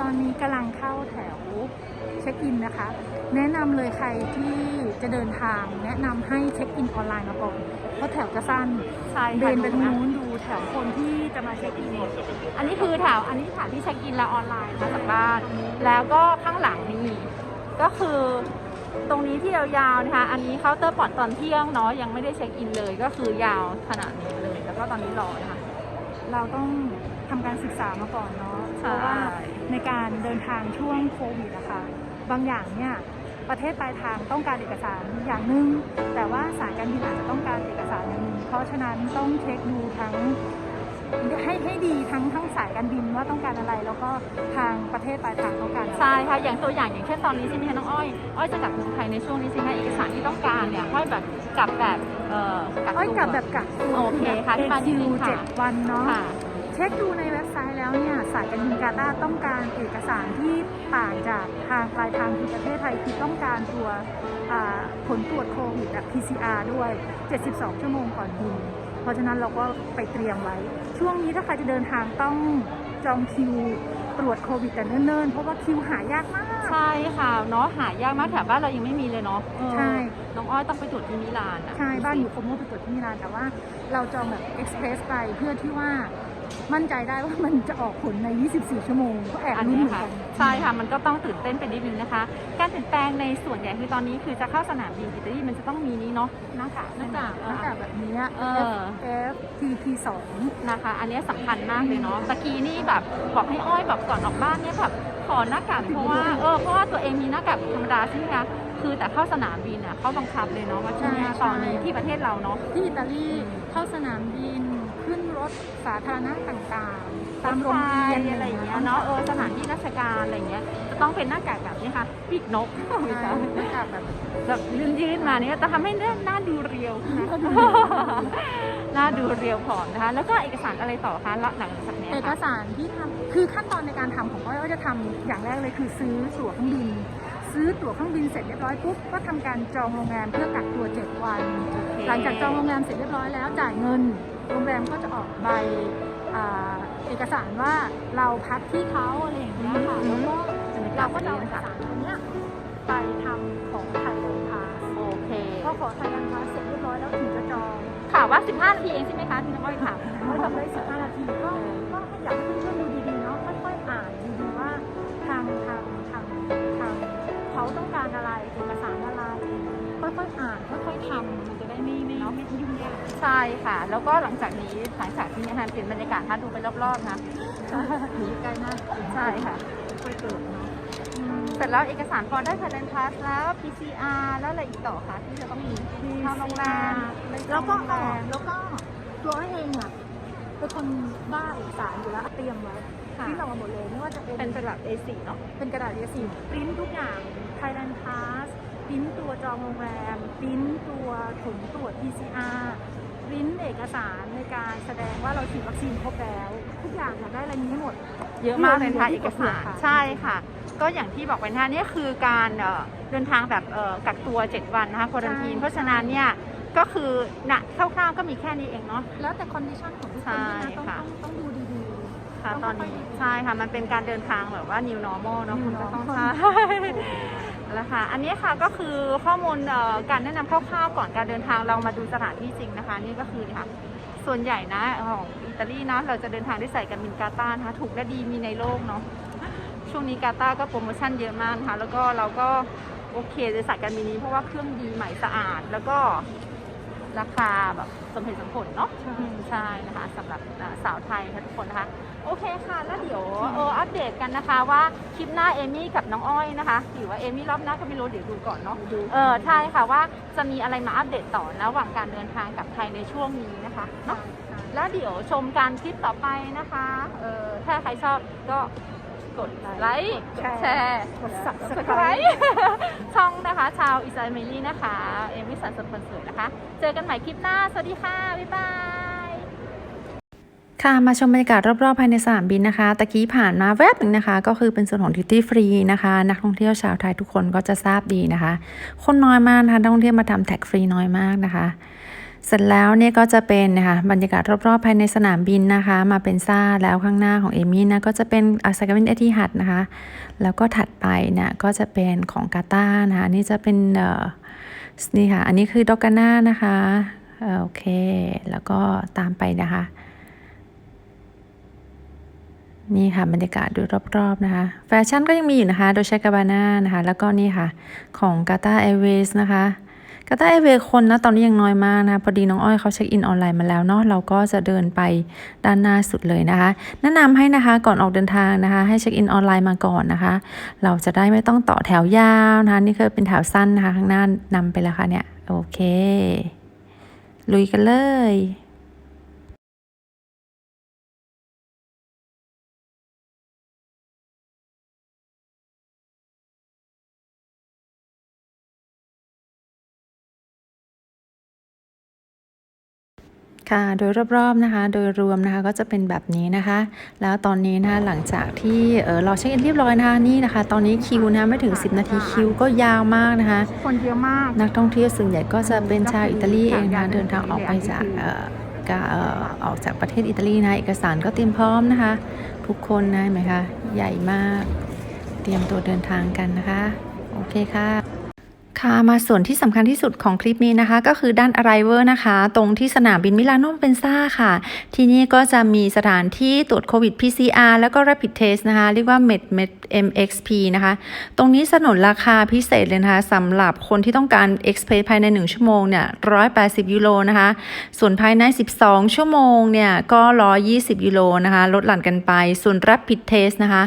ตอนนี้กำลังเข้าแถวเช็คอินนะคะ แนะนำเลยใครที่จะเดินทาง แนะนำให้เช็คอินออนไลน์มาก่อนเพราะแถวจะสั้นใช่เดิค่ะนไปตรงดูะนู้นดูแถวคนที่จะมาเช็คอิน อันนี้คือแถวอันนี้แถวที่เช็คอินแล้วออนไลน์มาจากบ้าน แล้วก็ข้างหลังนี่ก็คือตรงนี้ที่ยาวๆนะคะ อันนี้เคาน์เตอร์ปอดตอนเที่ยงเนาะยังไม่ได้เช็คอินเลย ก็คือยาวขนาดนี้เลย แล้วก็ตอนนี้รอนะคะ เราต้องทำการศึกษามาก่อนเนาะเพใช่ราะว่า ในการเดินทางช่วงโควิดอะค่ะบางอย่างเนี่ยประเทศปลายทางต้องการเอกสารอย่างหนึ่งแต่ว่าสายการบินอาจจะต้องการเอกสารอย่างหนึ่งเพราะฉะนั้นต้องเช็คดูทั้งให้ให้ดีทั้งทั้งสายการบินว่าต้องการอะไร แล้วก็ทางประเทศปลายทางต้องการอะไรใช่ค่ะอย่างตัวอย่างอย่างเช่นตอนนี้ใช่ไหมคะน้องอ้อยอ้อยจะกลับเมืองไทยในช่วงนี้ใช่ไหมเอกสารที่ต้องการเนี่ยอ้อยแบบกลับแบบเอ่อกักอ้อยตัวกลับแบบกักตัวโอเคค่ะที่บ้านคิวนิดนึงค่ะเจ็ดวันเนาะค่ะ เช็คดูในเว็บไซต์แล้วเนี่ยสายการบินกาตาร์ต้องการเอกสารที่ต่างจากทางปลายทางคือประเทศไทยคือต้องการตัวอ่าผลตรวจโควิดแบบ PCR ด้วย 72 ชั่วโมงก่อนบิน เพราะฉะนั้นเราก็ไปเตรียมไว้ ช่วงนี้ถ้าใครจะเดินทางต้องจองคิวตรวจโควิดแต่เนิ่นๆ เพราะว่าคิวหายากมาก ใช่ค่ะเนาะหายากมากแถวบ้านเรายังไม่มีเลยเนาะเออใช่น้องอ้อยต้องไปตรวจที่มิลานอะใช่ บ้านอยู่โคโมไปตรวจที่มิลานแต่ว่าเราจองแบบเอ็กซ์เพรสไปเพื่อที่ว่า มั่นใจได้ว่ามันจะออกผลใน 24 ชั่วโมง ก็แอบอันลุ้นนี้เหมือนค่ะกันใช่ค่ะมันก็ต้องตื่นเต้นไปนิดนึงนะคะ การเปลี่ยนแปลงในส่วนใหญ่คือตอนนี้คือจะเข้าสนามบินอิตาลีมันจะต้องมีนี้เนาะหน้ากากหน้ากากหน้ากากแบบนี้ เออ F T P 2 นะคะ อันนี้สำคัญมากเลยเนาะตะกี้นี่แบบบอกให้อ้อยแบบก่อนออกบ้านเนี่ยแบบขอหน้ากากเพราะว่าเออเพราะว่าตัวเองมีหน้ากากธรรมดาใช่ไหมคะคือแต่เข้าสนามบินอะเขาบังคับเลยเนาะว่าที่เนี่ยใช่ตอนนี้ที่ประเทศเราเนาะ ที่อิตาลีเข้าสนามบินขึ้นร ถสาธารณะต่างๆ ตามโรงเรียนอะไรอย่างเงี้ยเนาะเออสถานที่ราชการอะไรอย่างเงี้ยจะต้องเป็นหน้ากากแบบนี้ค่ะปีกนกใช่หน้ากากแบบแบบยืนๆมาเนี่ยจะทำให้หน้าดูเรียวนะหน้าดูเรียวผอมนะคะ แล้วก็เอกสารอะไรต่อคะหลังจากเนี้ยเอกค่ะสารที่ทำคือขั้นตอนในการทำของอ้อยอ้อยจะทำอย่างแรกเลยคือซื้อตั๋วเครื่องบิน ซื้อตั๋วเครื่องบินเสร็จเรียบร้อยปุ๊บก็ทำการจองโรงแรมเพื่อกักตัว7วัน หลังจากจองโรงแรมเสร็จเรียบร้อยแล้วจ่ายเงิน โรงแรมก็จะออกใบอ่าเอกสารว่าเราพักที่เขาอะไรอย่างเงี้ยค่ะแล้วก็เราก็จะเอาเอกสารอันเนี้ยไปทำของไทยแลนด์พาสโอเคพอขอไทยแลนด์พาสเสร็จเรียบร้อยแล้วถึงจะจองข่าวว่า 15 นาทีเองใช่ไหมคะที่น้องอ้อยถามไม่ทำได้ 15 นาทีก็ก็ให้อยากให้เพื่อนๆดูดีๆเนาะค่อยๆอ่านดีๆว่าทางทางทางทางเขาต้องการอะไรเอกสารอะไรค่ อยๆอ่านค่อยๆทำมันจะได้ไม่ไม่ไม่ยุ่งยากใช่ค่ะ แล้วก็หลังจากนี้หลังจากที่เนี่ยค่ะเปลี่ยนบรรยากาศค่ะดูไปรอบๆนะหนีใกล้หน้าใช่ค่ะค่อยๆเกิดเนาะเสร็จแล้วเอกสารพอได้ Thailand Pass แล้ว PCR แล้วอะไรอีกต่อคะที่จะต้องมีเข้าโรงแรมแล้วก็เข้าอโรงอแรกมแล้วก็ตัวอ้อยเองอะเป็นคนบ้าเอกสารอยู่แล้วเตรียมไว้ ค่ะที่เรามาหมดเลยไม่ว่าจะเป็นเป็นเป็นแบบ A4 เนาะเป็นกระดาษ A4 ปริ้นทุกอย่าง Thailand Pass ปริ้นตัวจองโรงแรมปริ้นตัวผลตรวจ PCR ปริ้นเอกสารในการแสดงว่าเราฉีดวัคซีนครบแล้ว ทุกอย่างอยากได้อะไรนี้ให้หมด เยอะมากเลยนะคะรวมอยู่เอกสารที่กดเผื่อค่ะใช่ค่ะ ก็อย่างที่บอกไปนะคะนี่คือการเอ่อเดินทางแบบเอ่อกักตัว 7 วันนะคะควอรันทีนเพราะฉะนั้นเนี่ยก็คือณคร่าวๆก็มีแค่นี้เองเนาะแล้วแต่คอนดิชันของทุกคนด้วยนะต้องใช่ค่ะต้องต้องดูดีค่ะ ต้องตอนนี้ค่อยๆใช่ค่ะ มันเป็นการเดินทางแบบว่า new normal เนาะ New คุณก็ต้อง normal ใช่แล้วค่ะ อันนี้ค่ะก็คือข้อมูลเอ่อการแนะนำคร่าวๆก่อนการเดินทางเรามาดูสถานที่จริงนะคะ นี่ก็คือค่ะส่วนใหญ่นะของอิตาลีนะเราจะเดินทางด้วยสายการบินกาตาร์นะคะถูกและดีมีในโลกเนาะช่วงนี้กาตาร์ก็โปรโมชั่นเยอะมากนะคะแล้วก็เราก็โอเคในสายการบินนี้เพราะว่าเครื่องดีใหม่สะอาด แล้วก็ราคาแบบ สมเหตุสมผลเนาะใช่อืมใช่นะคะสำหรับอ่าสาวไทยค่ะทุกคนนะคะ โอเคค่ะ แล้วเดี๋ยวเอออัปเดตกันนะคะว่าคลิปหน้าเอมี่กับน้องอ้อยนะคะหรือว่าเอมี่รอบหน้าก็ไม่รู้เดี๋ยวดูก่อนเนาะดูเออใช่ค่ะว่าจะมีอะไรมาอัปเดตต่อระหว่างการเดินทางกับไทยในช่วงนี้นะคะเนาะแล้วเดี๋ยวชมการคลิปต่อไปนะคะเออถ้าใครชอบก็ กดไลค์กดแชร์กดกด subscribe ช่องนะคะ ชาวอิสราเอลนะคะ เอมี่สันสนคนสวยนะคะ เจอกันใหม่คลิปหน้า สวัสดีค่ะ บ๊ายบายค่ะ มาชมบรรยากาศรอบๆ ภายในสนามบินนะคะ ตะกี้ผ่านมาแวบหนึ่งนะคะ ก็คือเป็นส่วนของดิวตี้ฟรีนะคะ นักท่องเที่ยวชาวไทยทุกคนก็จะทราบดีนะคะ คนน้อยมากนะคะนักท่องเที่ยวมาทำแท็กฟรีน้อยมากนะคะ เสร็จแล้วเนี่ยก็จะเป็นนะคะบรรยากาศรอบๆภายในสนามบินนะคะ มาเป็นซ่าแล้วข้างหน้าของเอมี่นะก็จะเป็นอาสกาบินเอทีฮัดนะคะ แล้วก็ถัดไปเนี่ยก็จะเป็นของกาตาร์นะคะนี่จะเป็นเอ่อนี่ค่ะ อันนี้คือดอกกาน่านะคะโอเค แล้วก็ตามไปนะคะ นี่ค่ะบรรยากาศดูรอบๆนะคะ แฟชั่นก็ยังมีอยู่นะคะ โดยใช้กาบาน่านะคะ แล้วก็นี่ค่ะ ของกาตาร์ r w เว s นะคะ กาตาร์ r w เว s คนนะตอนนี้ยังน้อยมากนะพอดีน้องอ้อยเขาเช็คอินออนไลน์มาแล้วเนาะเราก็จะเดินไปด้านหน้าสุดเลยนะคะ แนะนำให้นะคะก่อนออกเดินทางนะคะ ให้เช็คอินออนไลน์มาก่อนนะคะ เราจะได้ไม่ต้องต่อแถวยาวนะคะนี่คือเป็นแถวสั้นนะคะข้างหน้านำไปแล้วค่ะเนี่ยโอเค ลุยกันเลย ค่ะ โดยรอบๆนะคะ โดยรวมนะคะก็จะเป็นแบบนี้นะคะ แล้วตอนนี้นะคะหลังจากที่เออรอเช็คอินเรียบร้อยนะคะนี่นะคะ ตอนนี้คิวนะไม่ถึง 10 นาทีคิวก็ยาวมากนะคะ คนเยอะมาก นักท่องเที่ยวส่วนใหญ่ก็จะเป็นชาวอิตาลีเองนะคะเดินทางออกไปจากเอ่อกาเอ่อออกจากประเทศอิตาลีนะเอกสารก็เตรียมพร้อมนะคะ ทุกคนนะเห็นไหมคะใหญ่มาก เตรียมตัวเดินทางกันนะคะ โอเคค่ะ ค่ะมาส่วนที่สำคัญที่สุดของคลิปนี้นะคะ ก็คือด้าน Arrival นะคะ ตรงที่สนามบินมิลานโนเปนซ่าค่ะ ที่นี่ก็จะมีสถานที่ตรวจโควิด PCR แล้วก็ Rapid Test นะคะ เรียกว่า Med Med MXP นะคะ ตรงนี้สนนราคาพิเศษเลยนะคะสำหรับคนที่ต้องการ Express ภายใน 1 ชั่วโมงเนี่ย180 ยูโรนะคะ ส่วนภายใน 12 ชั่วโมงเนี่ยก็ 120 ยูโรนะคะ ลดหลั่นกันไป ส่วน Rapid Test นะคะ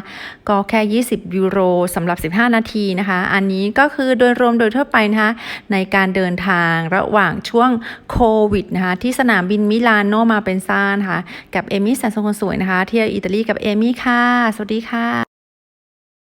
ก็แค่ 20 ยูโรสำหรับ 15 นาทีนะคะ อันนี้ก็คือโดยรวมโดยทั่วไปนะคะในการเดินทางระหว่างช่วงโควิดนะคะที่สนามบินมิลานโนมาเป็นซ่านะคะกับเอมี่แสนสงคนสวยนะคะเที่ยวอิตาลีกับเอมี่ค่ะ สวัสดีค่ะ